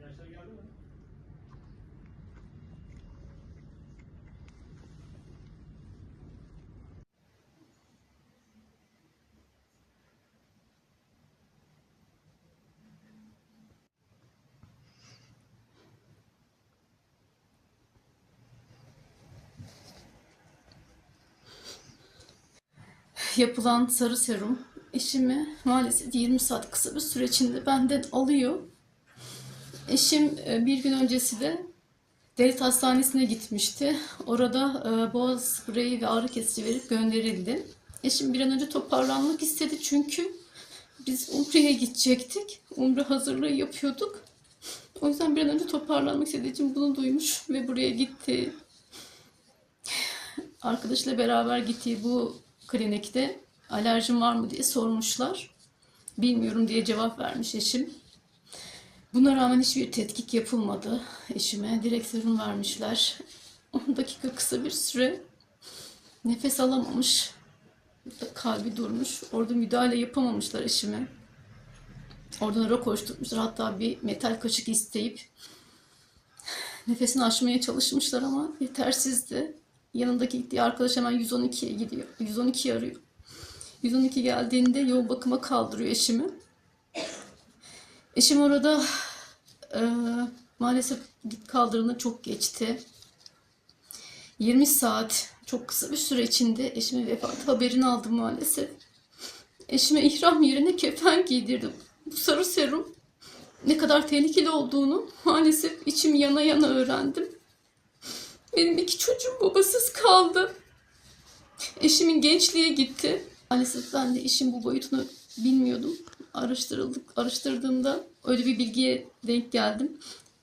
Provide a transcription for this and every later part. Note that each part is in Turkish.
Yaşlar geldi mi? Yapılan sarı serum eşimi maalesef 20 saat kısa bir süre içinde benden alıyor. Eşim e, bir gün öncesi de devlet hastanesine gitmişti. Orada e, boğaz spreyi ve ağrı kesici verip gönderildi. Eşim bir an önce toparlanmak istedi çünkü biz Umre'ye gidecektik. Umre hazırlığı yapıyorduk. O yüzden bir an önce toparlanmak istediği için bunu duymuş ve buraya gitti. Arkadaşıyla beraber gittiği bu klinikte alerjim var mı diye sormuşlar. Bilmiyorum diye cevap vermiş eşim. Buna rağmen hiçbir tetkik yapılmadı eşime. Direkt serum vermişler. 10 dakika kısa bir süre nefes alamamış. Kalbi durmuş. Orada müdahale yapamamışlar eşime. Oradan rökoş tutmuşlar. Hatta bir metal kaşık isteyip nefesini açmaya çalışmışlar ama yetersizdi. Yanındaki gittiği arkadaş hemen 112'ye gidiyor. 112'yi arıyor. 112 geldiğinde yoğun bakıma kaldırıyor eşimi. Eşim orada e, maalesef git çok geçti. 20 saat çok kısa bir süre içinde eşimin vefat haberini aldım maalesef. Eşime ihram yerine kefen giydirdim. Bu sarı serum ne kadar tehlikeli olduğunu maalesef içim yana yana öğrendim. Benim iki çocuğum babasız kaldı. Eşimin gençliğe gitti. Maalesef ben de işin bu boyutunu bilmiyordum. Araştırıldık, araştırdığımda öyle bir bilgiye denk geldim.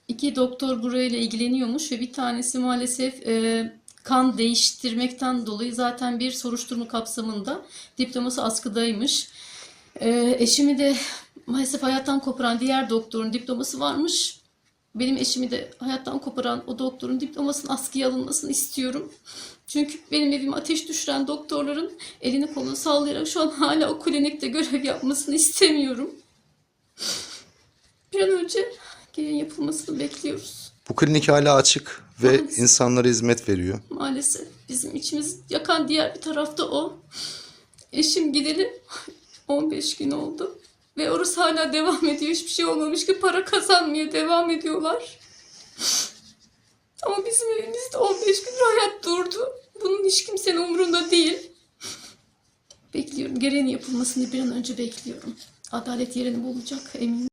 İki doktor burayla ilgileniyormuş ve bir tanesi maalesef e, kan değiştirmekten dolayı zaten bir soruşturma kapsamında diploması askıdaymış. E, eşimi de maalesef hayattan koparan diğer doktorun diploması varmış. Benim eşimi de hayattan koparan o doktorun diplomasının askıya alınmasını istiyorum. Çünkü benim evime ateş düşüren doktorların elini kolunu sallayarak şu an hala o klinikte görev yapmasını istemiyorum. Bir an önce gelin yapılmasını bekliyoruz. Bu klinik hala açık ve Maalesef. insanlara hizmet veriyor. Maalesef bizim içimiz yakan diğer bir tarafta o. Eşim gideli 15 gün oldu. Ve orası hala devam ediyor. Hiçbir şey olmamış ki para kazanmaya devam ediyorlar. Ama bizim evimizde 15 gündür hayat durdu. Bunun hiç kimsenin umurunda değil. Bekliyorum. Gereğini yapılmasını bir an önce bekliyorum. Adalet yerini bulacak eminim.